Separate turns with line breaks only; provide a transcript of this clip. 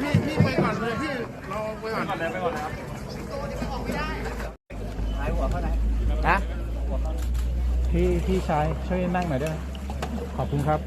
พี่พี่ไปก่อนเลยพี่เราไปก่อน
ก่อนเลยไปก่อนเลยครับ
นะ
พี่พี่ชายช่วยนั่งหน่อยด้วยขอบคุณครับ